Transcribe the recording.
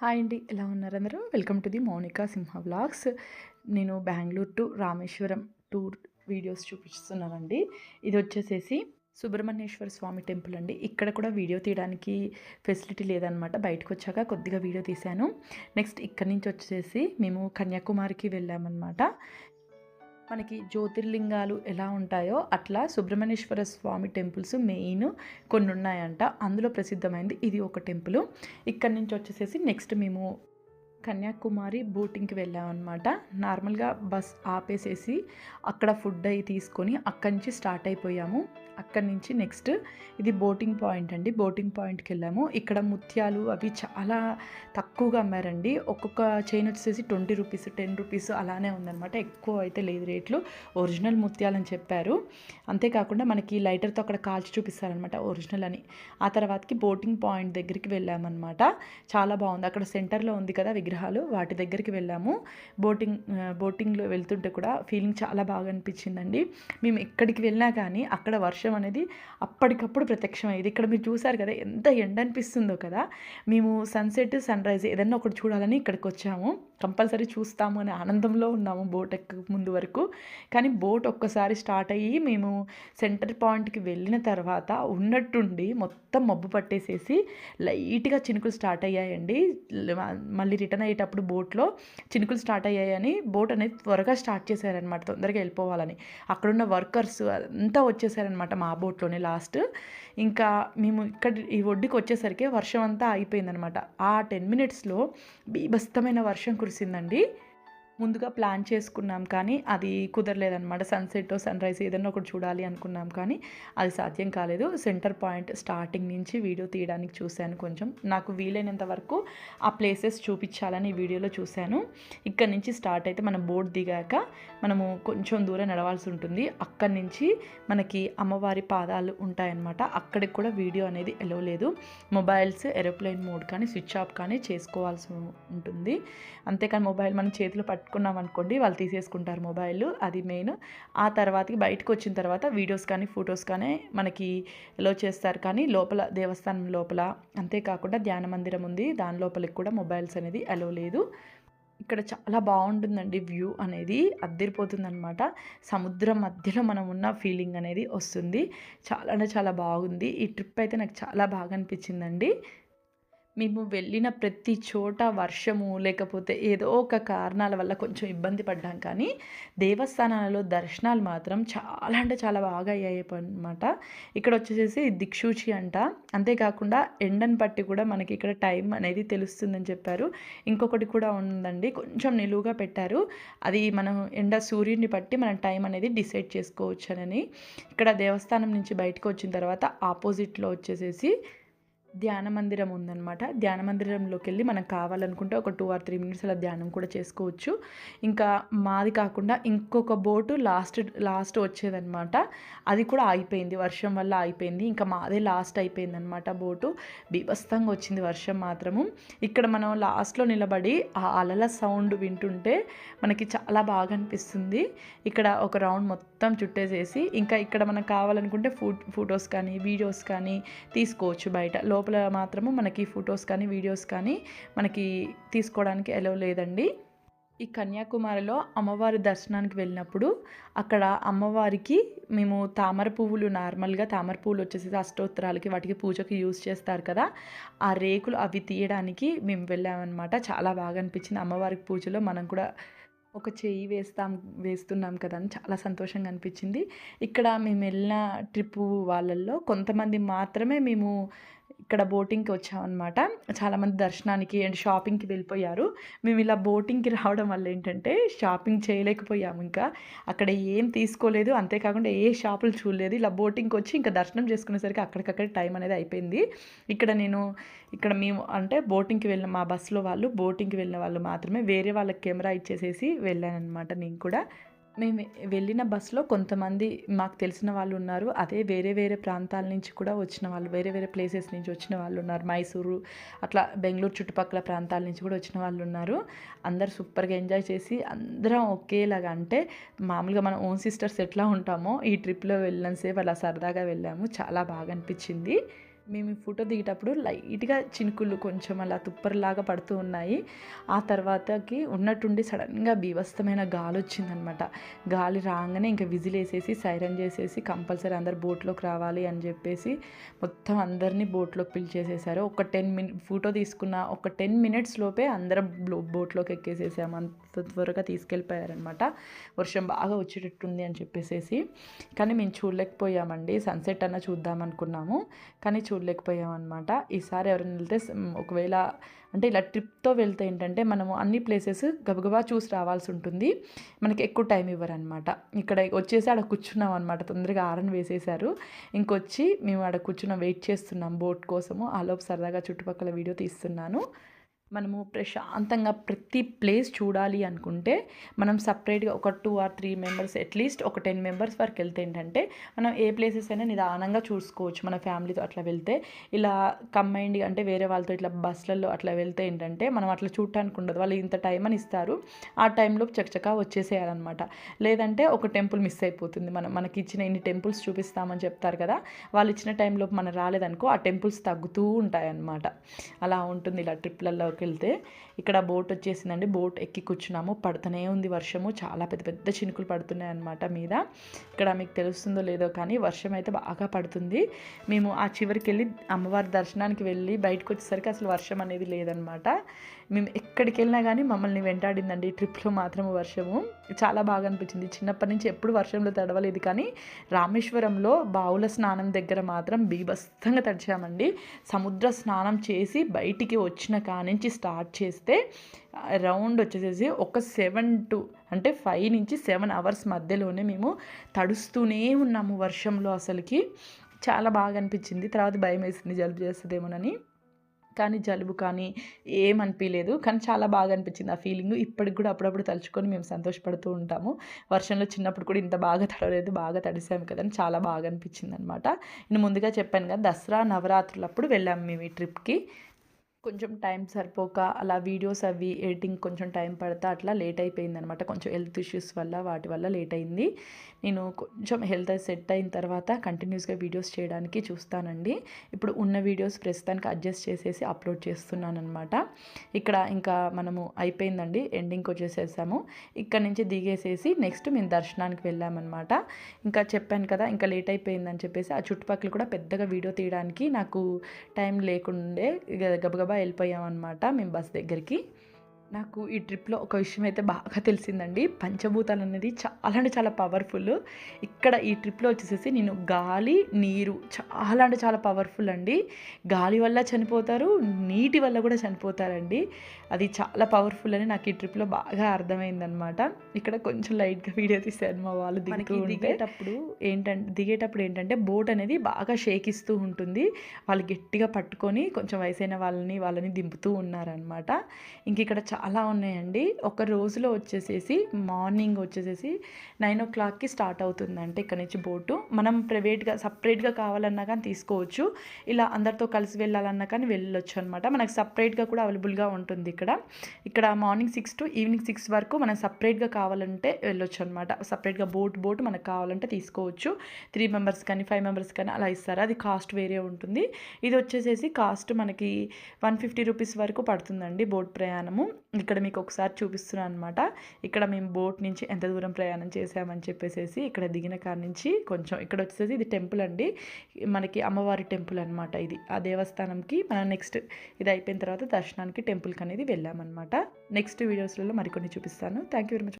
Hi అండి ఎలా ఉన్నారు అందరూ? Welcome to the Mounika Simha vlogs. నేను Bengaluru to Rameswaram tour videos చూపిస్తున్నానండి. ఇది వచ్చేసేసి సుబ్రహ్మణ్యేశ్వర స్వామి టెంపుల్ అండి. ఇక్కడ కూడా వీడియో తీయడానికి ఫెసిలిటీ లేదనమాట బయటకు వచ్చాక కొద్దిగా వీడియో తీశాను. నెక్స్ట్ ఇక్కడి నుంచి వచ్చేసి మేము కన్యాకుమారికి వెళ్ళామన్నమాట. మనకి జ్యోతిర్లింగాలు ఎలా ఉంటాయో అట్లా సుబ్రహ్మణ్యేశ్వర స్వామి టెంపుల్స్ మెయిన్ కొన్ని ఉన్నాయంట అందులో ప్రసిద్ధమైంది ఇది ఒక టెంపుల్. ఇక్కడి నుంచి వచ్చేసేసి నెక్స్ట్ మేము కన్యాకుమారి బోటింగ్కి వెళ్ళామన్నమాట. నార్మల్గా బస్ ఆపేసేసి అక్కడ ఫుడ్ అవి తీసుకొని అక్కడి నుంచి స్టార్ట్ అయిపోయాము. అక్కడి నుంచి నెక్స్ట్ ఇది బోటింగ్ పాయింట్ అండి. బోటింగ్ పాయింట్కి వెళ్ళాము. ఇక్కడ ముత్యాలు అవి చాలా తక్కువగా అమ్మారండి. ఒక్కొక్క చైన్ వచ్చేసి ట్వంటీ రూపీస్ టెన్ రూపీస్ అలానే ఉందన్నమాట. ఎక్కువ అయితే లేదు రేట్లు. ఒరిజినల్ ముత్యాలు అని చెప్పారు. అంతేకాకుండా మనకి లైటర్తో అక్కడ కాల్చి చూపిస్తారనమాట ఒరిజినల్ అని. ఆ తర్వాతకి బోటింగ్ పాయింట్ దగ్గరికి వెళ్ళామన్నమాట. చాలా బాగుంది. అక్కడ సెంటర్లో ఉంది కదా విగ్రహం. విగ్రహాలు వాటి దగ్గరికి వెళ్ళాము. బోటింగ్ బోటింగ్లో వెళ్తుంటే కూడా ఫీలింగ్ చాలా బాగా అనిపించిందండి. మేము ఎక్కడికి వెళ్ళినా కానీ అక్కడ వర్షం అనేది అప్పటికప్పుడు ప్రత్యక్షం అయ్యేది. ఇక్కడ మీరు చూసారు కదా ఎంత ఎండ అనిపిస్తుందో కదా. మేము సన్సెట్ సన్ రైజ్ ఏదన్నా ఒకటి చూడాలని ఇక్కడికి వచ్చాము. కంపల్సరీ చూస్తాము అనే ఆనందంలో ఉన్నాము బోట్ ఎక్క ముందు వరకు. కానీ బోట్ ఒక్కసారి స్టార్ట్ అయ్యి మేము సెంటర్ పాయింట్కి వెళ్ళిన తర్వాత ఉన్నట్టుండి మొత్తం మబ్బు పట్టేసేసి లైట్గా చినుకులు స్టార్ట్ అయ్యాయండి. మళ్ళీ రిటర్న్ అయ్యేటప్పుడు బోట్లో చినుకులు స్టార్ట్ అయ్యాయని బోట్ అనేది త్వరగా స్టార్ట్ చేశారనమాట తొందరగా వెళ్ళిపోవాలని. అక్కడున్న వర్కర్స్ అంతా వచ్చేసారనమాట మా బోట్లోనే లాస్ట్. ఇంకా మేము ఇక్కడ ఈ ఒడ్డుకి వచ్చేసరికి వర్షం అంతా అయిపోయిందనమాట. ఆ టెన్ మినిట్స్లో బీభస్తమైన వర్షం కురిసిందండి. ముందుగా ప్లాన్ చేసుకున్నాం కానీ అది కుదరలేదనమాట సన్సెట్ సన్ రైజ్ ఏదైనా ఒకటి చూడాలి అనుకున్నాం కానీ అది సాధ్యం కాలేదు. సెంటర్ పాయింట్ స్టార్టింగ్ నుంచి వీడియో తీయడానికి చూశాను కొంచెం. నాకు వీలైనంత వరకు ఆ ప్లేసెస్ చూపించాలని వీడియోలో చూశాను. ఇక్కడ నుంచి స్టార్ట్ అయితే మనం బోర్డు దిగాక మనము కొంచెం దూరం నడవాల్సి ఉంటుంది. అక్కడి నుంచి మనకి అమ్మవారి పాదాలు ఉంటాయన్నమాట. అక్కడికి కూడా వీడియో అనేది ఎలవలేదు మొబైల్స్ ఏరోప్లేన్ మోడ్ కానీ స్విచ్ ఆఫ్ కానీ చేసుకోవాల్సి ఉంటుంది. అంతేకాని మొబైల్ మనం చేతిలో పట్టుకున్నాం అనుకోండి వాళ్ళు తీసేసుకుంటారు మొబైల్ అది మెయిన్. ఆ తర్వాతకి బయటకు వచ్చిన తర్వాత వీడియోస్ కానీ ఫొటోస్ కానీ మనకి ఎలో చేస్తారు. కానీ లోపల దేవస్థానం లోపల అంతేకాకుండా ధ్యాన మందిరం ఉంది. దాని లోపలికి కూడా మొబైల్స్ అనేది అలో లేదు. ఇక్కడ చాలా బాగుంటుందండి వ్యూ అనేది. అద్దరిపోతుందనమాట సముద్రం మధ్యలో మనం ఉన్న ఫీలింగ్ అనేది వస్తుంది. చాలా అంటే చాలా బాగుంది. ఈ ట్రిప్ అయితే నాకు చాలా బాగా అనిపించిందండి. మేము వెళ్ళిన ప్రతి చోట వర్షము లేకపోతే ఏదో ఒక కారణాల వల్ల కొంచెం ఇబ్బంది పడ్డాం. కానీ దేవస్థానాలలో దర్శనాలు మాత్రం చాలా అంటే చాలా బాగా అయ్యాయి అనమాట ఇక్కడ వచ్చేసేసి దిక్షూచి అంట. అంతేకాకుండా ఎండను బట్టి కూడా మనకి ఇక్కడ టైం అనేది తెలుస్తుందని చెప్పారు. ఇంకొకటి కూడా ఉందండి కొంచెం నిలువుగా పెట్టారు. అది మనం ఎండ సూర్యుడిని బట్టి మనం టైం అనేది డిసైడ్ చేసుకోవచ్చు అని ఇక్కడ దేవస్థానం నుంచి బయటకు వచ్చిన తర్వాత ఆపోజిట్లో వచ్చేసేసి ధ్యాన మందిరం ఉందన్నమాట. ధ్యాన మందిరంలోకి వెళ్ళి మనకు కావాలనుకుంటే ఒక టూ ఆర్ త్రీ మినిట్స్ అలా ధ్యానం కూడా చేసుకోవచ్చు. ఇంకా మాది కాకుండా ఇంకొక బోటు లాస్ట్ లాస్ట్ వచ్చేదన్నమాట. అది కూడా ఆగిపోయింది. వర్షం వల్ల ఆగిపోయింది. ఇంకా మాదే లాస్ట్ అయిపోయింది అనమాట బోటు. బీభస్తంగా వచ్చింది వర్షం మాత్రము. ఇక్కడ మనం లాస్ట్లో నిలబడి ఆ అలల సౌండ్ వింటుంటే మనకి చాలా బాగా అనిపిస్తుంది. ఇక్కడ ఒక రౌండ్ మొత్తం చుట్టేసేసి ఇంకా ఇక్కడ మనకు కావాలనుకుంటే ఫో ఫొటోస్ కానీ వీడియోస్ కానీ తీసుకోవచ్చు బయట. లోపల మాత్రము మనకి ఫొటోస్ కానీ వీడియోస్ కానీ మనకి తీసుకోవడానికి ఎలవ లేదండి. ఈ కన్యాకుమారిలో అమ్మవారి దర్శనానికి వెళ్ళినప్పుడు అక్కడ అమ్మవారికి మేము తామర పువ్వులు నార్మల్గా తామర పువ్వులు వచ్చేసి అష్టోత్తరాలకి వాటికి పూజకి యూజ్ చేస్తారు కదా ఆ రేకులు అవి తీయడానికి మేము వెళ్ళామన్నమాట. చాలా బాగా అనిపించింది అమ్మవారికి పూజలో. మనం కూడా ఒక చెయ్యి వేస్తాం వేస్తున్నాం కదా అని చాలా సంతోషంగా అనిపించింది. ఇక్కడ మేము వెళ్ళిన ట్రిప్పు వాళ్ళల్లో కొంతమంది మాత్రమే మేము ఇక్కడ బోటింగ్కి వచ్చామన్నమాట. చాలామంది దర్శనానికి అండ్ షాపింగ్కి వెళ్ళిపోయారు. మేము ఇలా బోటింగ్కి రావడం వల్ల ఏంటంటే షాపింగ్ చేయలేకపోయాము ఇంకా. అక్కడ ఏం తీసుకోలేదు అంతేకాకుండా ఏ షాపులు చూడలేదు. ఇలా బోటింగ్కి వచ్చి ఇంకా దర్శనం చేసుకునేసరికి అక్కడికక్కడ టైం అనేది అయిపోయింది. ఇక్కడ నేను ఇక్కడ మేము అంటే బోటింగ్కి వెళ్ళిన మా బస్సులో వాళ్ళు బోటింగ్కి వెళ్ళిన వాళ్ళు మాత్రమే వేరే వాళ్ళకి కెమెరా ఇచ్చేసేసి వెళ్ళాను అనమాట నేను కూడా. మేము వెళ్ళిన బస్సులో కొంతమంది మాకు తెలిసిన వాళ్ళు ఉన్నారు. అదే వేరే వేరే ప్రాంతాల నుంచి కూడా వచ్చిన వాళ్ళు వేరే వేరే ప్లేసెస్ నుంచి వచ్చిన వాళ్ళు ఉన్నారు. మైసూరు అట్లా బెంగళూరు చుట్టుపక్కల ప్రాంతాల నుంచి కూడా వచ్చిన వాళ్ళు ఉన్నారు. అందరు సూపర్గా ఎంజాయ్ చేసి అందరం ఒకేలాగా అంటే మామూలుగా మన ఓన్ సిస్టర్స్ ఎట్లా ఉంటామో ఈ ట్రిప్లో వెళ్ళినంతసేపు అలా సరదాగా వెళ్ళాము. చాలా బాగా అనిపించింది. మేము ఈ ఫోటో దిగేటప్పుడు లైట్గా చినుకులు కొంచెం అలా తుప్పరిలాగా పడుతూ ఉన్నాయి. ఆ తర్వాతకి ఉన్నట్టుండి సడన్గా బీభస్తమైన గాలి వచ్చిందనమాట గాలి రాగానే ఇంకా విజిల్ వేసేసి సైరన్ చేసేసి కంపల్సరీ అందరు బోట్లోకి రావాలి అని చెప్పేసి మొత్తం అందరినీ బోట్లోకి పిలిచేసేసారు. ఒక టెన్ మినిట్ ఫోటో తీసుకున్న ఒక టెన్ మినిట్స్ లోపే అందరం బోట్లోకి ఎక్కేసేసాము త్వరగా తీసుకెళ్ళిపోయారనమాట వర్షం బాగా వచ్చేటట్టుంది అని చెప్పేసేసి. కానీ మేము చూడలేకపోయామండి. సన్సెట్ అన్న చూద్దాం అనుకున్నాము కానీ చూడలేకపోయామన్నమాట. ఈసారి ఎవరైనా వెళ్తే ఒకవేళ అంటే ఇలా ట్రిప్తో వెళ్తే ఏంటంటే మనము అన్ని ప్లేసెస్ గబగబా చూసి రావాల్సి ఉంటుంది. మనకి ఎక్కువ టైం ఇవ్వరనమాట ఇక్కడ వచ్చేసి ఆడ కూర్చున్నాం అనమాట తొందరగా ఆరని వేసేసారు ఇంకొచ్చి మేము ఆడ కూర్చున్నాం వెయిట్ చేస్తున్నాం బోట్ కోసము. ఆలోపు సరదాగా చుట్టుపక్కల వీడియో తీస్తున్నాను. మనము ప్రశాంతంగా ప్రతి ప్లేస్ చూడాలి అనుకుంటే మనం సపరేట్గా ఒక two or three members at least ఒక టెన్ మెంబర్స్ వరకు వెళ్తే ఏంటంటే మనం ఏ ప్లేసెస్ అయినా నిదానంగా చూసుకోవచ్చు మన ఫ్యామిలీతో అట్లా వెళ్తే. ఇలా కంబైండ్ అంటే వేరే వాళ్ళతో ఇట్లా బస్సులలో అట్లా వెళ్తే ఏంటంటే మనం అట్లా చూడటానికి ఉండదు. వాళ్ళు ఇంత టైం అని ఇస్తారు. ఆ టైంలో చకచకా వచ్చేసేయాలన్నమాట. లేదంటే ఒక టెంపుల్ మిస్ అయిపోతుంది. మనం మనకి ఇచ్చిన ఇన్ని టెంపుల్స్ చూపిస్తామని చెప్తారు కదా వాళ్ళు ఇచ్చిన టైంలో మనం రాలేదనుకో ఆ టెంపుల్స్ తగ్గుతూ ఉంటాయి అన్నమాట అలా ఉంటుంది ఇలా ట్రిప్లలో లోకి వెళ్తే ఇక్కడ బోట్ వచ్చేసిందండి. బోట్ ఎక్కి కూర్చున్నాము. పడుతూనే ఉంది వర్షము. చాలా పెద్ద పెద్ద చినుకులు పడుతున్నాయి అన్నమాట మీద. ఇక్కడ మీకు తెలుస్తుందో లేదో కానీ వర్షం అయితే బాగా పడుతుంది. మేము ఆ చివరికి వెళ్ళి అమ్మవారి దర్శనానికి వెళ్ళి బయటకు వచ్చేసరికి అసలు వర్షం అనేది లేదనమాట మేము ఎక్కడికి వెళ్ళినా కానీ మమ్మల్ని వెంటాడిందండి ట్రిప్లో మాత్రం వర్షము. చాలా బాగా అనిపించింది. చిన్నప్పటి నుంచి ఎప్పుడు వర్షంలో తడవలేదు కానీ రామేశ్వరంలో బావుల స్నానం దగ్గర మాత్రం బీభత్సంగా తడిచామండి. సముద్ర స్నానం చేసి బయటికి వచ్చిన కానించి స్టార్ట్ చేస్తే రౌండ్ వచ్చేసేసి ఒక సెవెన్ టు అంటే ఫైవ్ నుంచి సెవెన్ అవర్స్ మధ్యలోనే మేము తడుస్తూనే ఉన్నాము వర్షంలో అసలుకి. చాలా బాగా అనిపించింది. తర్వాత భయం వేసింది జలుబు చేస్తుందేమోనని. కానీ జలుబు కానీ ఏమనిపించలేదు కానీ చాలా బాగా అనిపించింది ఆ ఫీలింగ్ ఇప్పటికి కూడా అప్పుడప్పుడు తలుచుకొని మేము సంతోషపడుతూ ఉంటాము. వర్షంలో చిన్నప్పుడు కూడా ఇంత బాగా తడవలేదు బాగా తడిసాము కదా అని చాలా బాగా అనిపించింది అనమాట నేను ముందుగా చెప్పాను కదా దసరా నవరాత్రులప్పుడు వెళ్ళాము మేము ఈ ట్రిప్కి కొంచెం టైం సరిపోక అలా వీడియోస్ అవి ఎడిటింగ్ కొంచెం టైం పడతా అట్లా లేట్ అయిపోయింది అనమాట కొంచెం హెల్త్ ఇష్యూస్ వల్ల వాటి వల్ల లేట్ అయింది. నేను కొంచెం హెల్త్ సెట్ అయిన తర్వాత కంటిన్యూస్గా వీడియోస్ చేయడానికి చూస్తానండి. ఇప్పుడు ఉన్న వీడియోస్ ప్రస్తుతానికి అడ్జస్ట్ చేసేసి అప్లోడ్ చేస్తున్నాను అనమాట ఇక్కడ ఇంకా మనము అయిపోయిందండి. ఎండింగ్కి వచ్చేసేసాము. ఇక్కడ నుంచి దిగేసేసి నెక్స్ట్ మేము దర్శనానికి వెళ్ళామన్నమాట ఇంకా చెప్పాను కదా ఇంకా లేట్ అయిపోయిందని చెప్పేసి ఆ చుట్టుపక్కల కూడా పెద్దగా వీడియో తీయడానికి నాకు టైం లేకుండే గబగబా వెళ్ళిపోయామన్నమాట మేము బస్ దగ్గరికి. నాకు ఈ ట్రిప్లో ఒక విషయం అయితే బాగా తెలిసిందండి. పంచభూతాలు అనేది చాలా అంటే చాలా పవర్ఫుల్. ఇక్కడ ఈ ట్రిప్లో వచ్చేసేసి నేను గాలి నీరు చాలా అంటే చాలా పవర్ఫుల్ అండి. గాలి వల్ల చనిపోతారు నీటి వల్ల కూడా చనిపోతారండి. అది చాలా పవర్ఫుల్ అని నాకు ఈ ట్రిప్లో బాగా అర్థమైందనమాట ఇక్కడ కొంచెం లైట్గా వీడియో తీసాను మా వాళ్ళు దిగుతూ దిగేటప్పుడు ఏంటంటే దిగేటప్పుడు ఏంటంటే బోట్ అనేది బాగా షేక్ ఇస్తూ ఉంటుంది. వాళ్ళు గట్టిగా పట్టుకొని కొంచెం వయసైన వాళ్ళని వాళ్ళని దింపుతూ ఉన్నారనమాట ఇంక ఇక్కడ చాలా ఉన్నాయండి. ఒక రోజులో వచ్చేసేసి మార్నింగ్ వచ్చేసేసి నైన్ ఓ క్లాక్కి స్టార్ట్ అవుతుంది అంటే ఇక్కడ నుంచి బోటు. మనం ప్రైవేట్గా సపరేట్గా కావాలన్నా కానీ తీసుకోవచ్చు. ఇలా అందరితో కలిసి వెళ్ళాలన్నా కానీ వెళ్ళొచ్చు అనమాట మనకు సపరేట్గా కూడా అవైలబుల్గా ఉంటుంది ఇక్కడ. ఇక్కడ morning six to evening six వరకు మనం సపరేట్గా కావాలంటే వెళ్ళొచ్చు అనమాట సపరేట్గా బోట్ బోట్ మనకు కావాలంటే తీసుకోవచ్చు. త్రీ మెంబర్స్ కానీ ఫైవ్ మెంబర్స్ కానీ అలా ఇస్తారు? అది కాస్ట్ వేరే ఉంటుంది. ఇది వచ్చేసేసి కాస్ట్ మనకి వన్ ఫిఫ్టీ రూపీస్ వరకు పడుతుందండి బోట్ ప్రయాణము. ఇక్కడ మీకు ఒకసారి చూపిస్తున్నాను అనమాట ఇక్కడ మేము బోట్ నుంచి ఎంత దూరం ప్రయాణం చేసామని చెప్పేసి ఇక్కడ దిగిన కాడ నుంచి కొంచెం ఇక్కడ వచ్చేసి ఇది టెంపుల్ అండి. మనకి అమ్మవారి టెంపుల్ అనమాట ఇది. ఆ దేవస్థానంకి మనం నెక్స్ట్ ఇది అయిపోయిన తర్వాత దర్శనానికి టెంపుల్కి అనేది వెళ్ళామన్నమాట. నెక్స్ట్ వీడియోస్లలో మరికొన్ని చూపిస్తాను. Thank you very much.